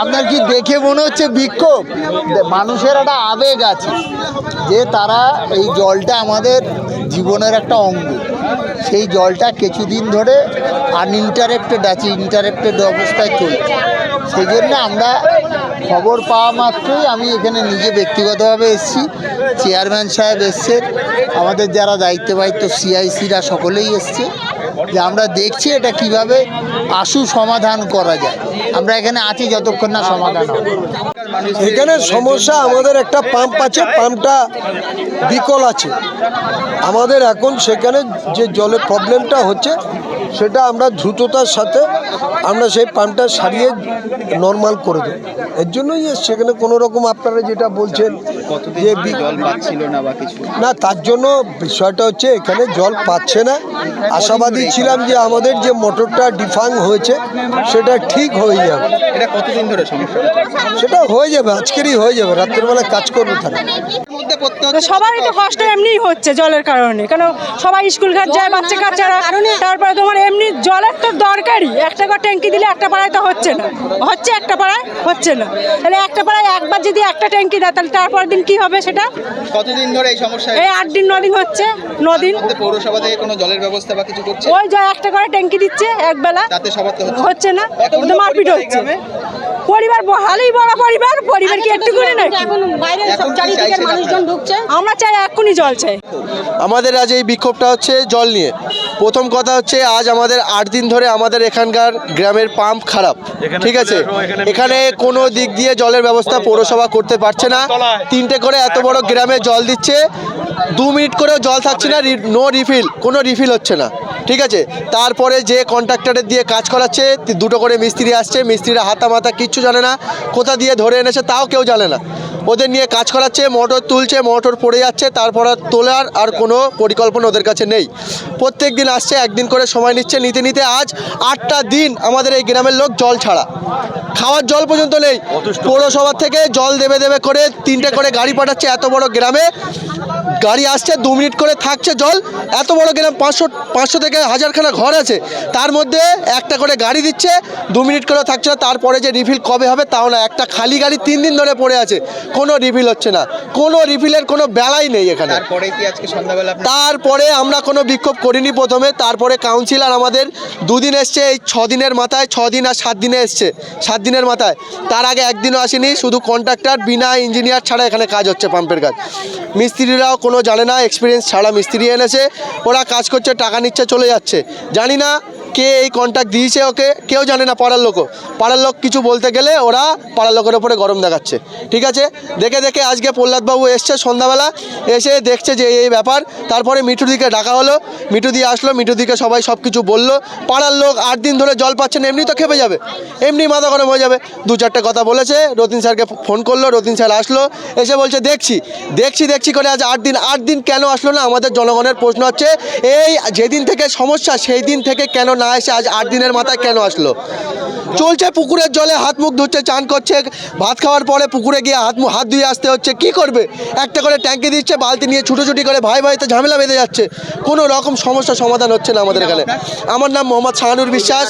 আপনার কি দেখে মনে হচ্ছে বিক্ষোভ? মানুষের একটা আবেগ আছে যে তারা এই জলটা আমাদের জীবনের একটা অঙ্গ। সেই জলটা কিছুদিন ধরে আনইন্টারেক্টেড আছে ইন্টারেক্টেড অবস্থায় চলছে। সেই জন্য আমরা খবর পাওয়া মাত্রই আমি এখানে নিজে ব্যক্তিগতভাবে এসেছি। চেয়ারম্যান সাহেব এসছেন। আমাদের যারা দায়িত্ব দায়িত্ব সিআইসিরা সকলেই এসছে। যে আমরা দেখছি এটা কীভাবে আশু সমাধান করা যায়। আমরা এখানে আছি যতক্ষণ না সমাধান এখানে সমস্যা আমাদের একটা পাম্প আছে পাম্পটা বিকল আছে। আমাদের এখন সেখানে যে জলের প্রবলেমটা হচ্ছে সেটা আমরা দ্রুততার সাথে আমরা সেই পাম্পটা সারিয়ে নর্মাল করে দেব। এর জন্যই সেখানে কোনো রকম আপনারা যেটা বলছেন যে না বা কিছু? না তার জন্য বিষয়টা হচ্ছে এখানে জল পাচ্ছে না। আশাবাদী ছিলাম যে আমাদের যে মোটরটা ডিফাং হয়েছে সেটা ঠিক হয়ে যাবে। এটা কতদিন ধরে সমস্যা সেটা হয়ে যাবে আজকেরই হয়ে যাবে রাত্রেবেলা কাজ করবে তারা। এর মধ্যে পড়তে তো সবারই তো কষ্ট এমনিই হচ্ছে জলের কারণে। কেন সবাই স্কুল ঘাট যায় বাচ্চা কাচ্চারা তারপরে তোমার এমনি জলের তো দরকারই। একটা করে ট্যাঙ্কি দিলে একটা পাড়ায় তো হচ্ছে না। হচ্ছে একটা পাড়ায় হচ্ছে না। তাহলে একটা পাড়ায় একবার যদি একটা ট্যাঙ্কি দেয় তাহলে তারপর দিন কি হবে সেটা? কতদিন ধরে এই সমস্যা এই আট দিন নদিন হচ্ছে। নদিন। পৌরসভা থেকে কোনো জলের ব্যবস্থা বা কিছু করছে? ওই যা একটা করে ট্যাঙ্কি দিচ্ছে একবেলা। তাতে সবার হচ্ছে না। মারপিট হচ্ছে? পরিবার হালেই বড় পরিবার পরিবার কি একটু করে নাকি এখন বাইরে সব চারিদিকের মানুষজন ঢুকছে। আমরা চাই এক্ষুনি জল চাই। আমাদের আজ এই বিক্ষোভটা হচ্ছে জল নিয়ে। প্রথম কথা হচ্ছে আজ আমাদের আট দিন ধরে আমাদের এখানকার গ্রামের পাম্প খারাপ। ঠিক আছে? এখানে কোনো দিক দিয়ে জলের ব্যবস্থা পৌরসভা করতে পারছে না। তিনটে করে এত বড় গ্রামে জল দিচ্ছে। দু মিনিট করেও জল থাকছে না নো রিফিল কোনো রিফিল হচ্ছে না। ঠিক আছে? তারপরে যে কন্ট্রাক্টরের দিয়ে কাজ করাচ্ছে দুটো করে মিস্ত্রি আসছে মিস্ত্রিরা হাতা মাথা কিচ্ছু জানে না কোথা দিয়ে ধরে এনেছে তাও কেউ জানে না। ওদের নিয়ে কাজ করাচ্ছে মোটর তুলছে মোটর পড়ে যাচ্ছে তারপর তোলার আর কোনো পরিকল্পনা ওদের কাছে নেই। প্রত্যেক দিন আসছে একদিন করে সময় নিচ্ছে নিতে নিতে আজ আটটা দিন আমাদের এই গ্রামের লোক জল ছাড়া। খাওয়ার জল পর্যন্ত নেই। পৌরসভা থেকে জল দেবে দেবে করে তিনটে করে গাড়ি পাঠাচ্ছে এত বড় গ্রামে। গাড়ি আসছে দু মিনিট করে থাকছে জল। এত বড় গ্রাম পাঁচশো পাঁচশো থেকে হাজারখানা ঘর আছে। তার মধ্যে একটা করে গাড়ি দিচ্ছে দু মিনিট করে থাকছে না। তারপরে যে রিফিল কবে হবে তাও না একটা খালি গাড়ি তিন দিন ধরে পড়ে আছে। কোনো রিফিল হচ্ছে না। কোনো রিফিলের কোনো বেলাই নেই এখানে। তারপরে আমরা কোনো বিক্ষোভ করিনি প্রথমে। তারপরে কাউন্সিলর আমাদের দুদিন এসছে এই ছ দিনের মাথায় ছ দিন আর সাত দিনে এসছে। সাত দিনের মাথায়। তার আগে একদিনও আসেনি শুধু কন্ট্রাক্টর বিনা ইঞ্জিনিয়ার ছাড়া এখানে কাজ হচ্ছে পাম্পের কাজ। মিস্ত্রিরাও কোনো জানে না এক্সপিরিয়েন্স ছাড়া মিস্ত্রি এনেছে, ওরা কাজ করছে, টাকা নিচ্ছে, চলে যাচ্ছে। জানি না কে এই কন্ট্যাক্ট দিয়েছে ওকে, কেউ জানে না পাড়ার লোকও। পাড়ার লোক কিছু বলতে গেলে ওরা পাড়ার লোকের ওপরে গরম দেখাচ্ছে। ঠিক আছে? দেখে দেখে আজকে প্রহ্লাদবাবু এসছে সন্ধ্যাবেলা, এসে দেখছে যে এই ব্যাপার। তারপরে মিঠুদিকে ডাকা হলো। মিঠুদি আসলো, মিঠুদিকে সবাই সব কিছু বলল। পাড়ার লোক আট দিন ধরে জল পাচ্ছে না এমনি তো খেপে যাবে। এমনি মাথা গরম হয়ে যাবে। দু চারটে কথা বলেছে, রতিন স্যারকে ফোন করল, রতিন স্যার আসলো, এসে বলছে, দেখছি দেখছি দেখছি করে আজ আট দিন আট দিন কেন আসলো না? আমাদের জনগণের প্রশ্ন হচ্ছে, এই যেদিন থেকে সমস্যা, সেই দিন থেকে কেন না এসে আজ আট দিনের মাথায় কেন আসলো? চলছে পুকুরের জলে হাত মুখ ধুচ্ছে চান করছে ভাত খাওয়ার পরে পুকুরে গিয়ে হাত মুখ হাত ধুয়ে আসতে হচ্ছে। কি করবে? একটা করে ট্যাঙ্কি দিচ্ছে বালতি নিয়ে ছুটোছুটি করে ভাই ভাইতে ঝামেলা বেঁধে যাচ্ছে। কোনো রকম সমস্যা সমাধান হচ্ছে না আমাদের এখানে। আমার নাম মোহাম্মদ শাহানুর বিশ্বাস।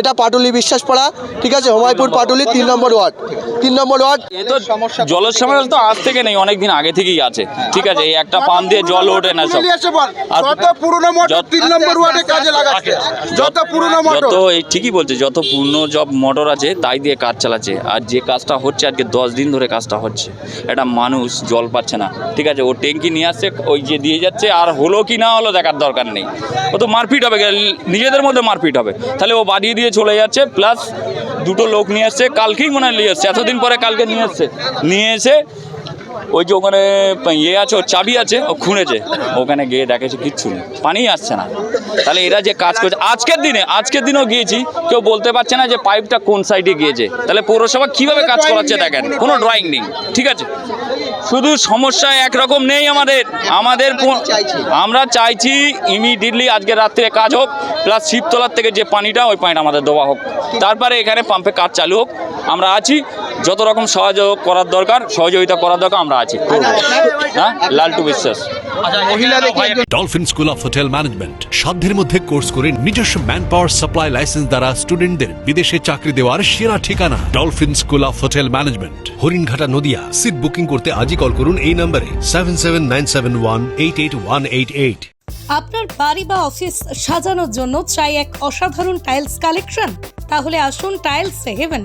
এটা পাটুলি বিশ্বাস পাড়া ঠিক আছে? হোমাইপুর পাটুলি তিন নম্বর ওয়ার্ড। তিন নম্বর ওয়ার্ড। তো সমস্যা জলের সমস্যা তো আজ থেকে নেই অনেক দিন আগে থেকেই আছে। ঠিক আছে এই একটা পাম্প দিয়ে জল ওঠে না সব। আর যত পুরনো মোটর তিন নম্বর ওয়ার্ডে কাজে লাগাচ্ছে। যত পুরনো মোটর। যত এই ঠিকই বলছে যত পূর্ণ জব মোটর আছে, তাই দিয়ে কাজ চালাচ্ছে। আর যে কাজটা হচ্ছে আজকে দশ দিন ধরে কাজটা হচ্ছে। একটা মানুষ জল পাচ্ছে না। ঠিক আছে, ও ট্যাঙ্কি নিয়ে আসছে, ওই যে দিয়ে যাচ্ছে, আর হলো কি না হলো দেখার দরকার নেই। ও তো মারপিট হবে নিজেদের মধ্যে মারপিট হবে। তাহলে ও বাড়িয়ে দিয়ে চলে যাচ্ছে প্লাস দুটো লোক নিয়ে আসছে, কালকেই মনে হয় নিয়ে এসছে এতদিন পরে কালকে নিয়ে আসছে। নিয়ে এসে ওই যে ওখানে ইয়ে আছে ওর চাবি আছে, ও খুঁড়েছে। ওখানে গিয়ে দেখেছে কিচ্ছু নেই। পানি আসছে না। তাহলে এরা যে কাজ করছে, আজকের দিনে, আজকের দিনেও গিয়েছি, কেউ বলতে পারছে না যে পাইপটা কোন সাইডে গিয়েছে। তাহলে পৌরসভা কীভাবে কাজ করাচ্ছে দেখেন, কোনো ড্রয়িং নেই, ঠিক আছে? শুধু সমস্যা একরকম নেই আমাদের আমাদের আমরা চাইছি ইমিডিয়েটলি আজকে রাত্রে কাজ হোক প্লাস শিবতলার থেকে যে পানিটা, ওই পানিটা আমাদের দেওয়া হোক। তারপরে এখানে পাম্পে কাজ চালু হোক, আমরা আছি। যত রকম সহযোগ করার দরকার সহযোগিতা করার দরকার আমরা আছি। হ্যাঁ? Laltu Biswas. Dolphin school of hotel management সাধ্যের মধ্যে কোর্স করে নিজস্ব ম্যান পাওয়ার সাপ্লাই লাইসেন্স দ্বারা স্টুডেন্টদের বিদেশে চাকরি দেওয়ার সেরা ঠিকানা। Dolphin school of hotel management Haringhata Nadia. Seat booking করতে আজই কল করুন এই নম্বরে seven seven nine seven one eight eight one eight eight আপনার বাড়ি বা অফিস সাজানোর জন্য চাই এক অসাধারণ টাইলস কালেকশন তাহলে আসুন tiles heaven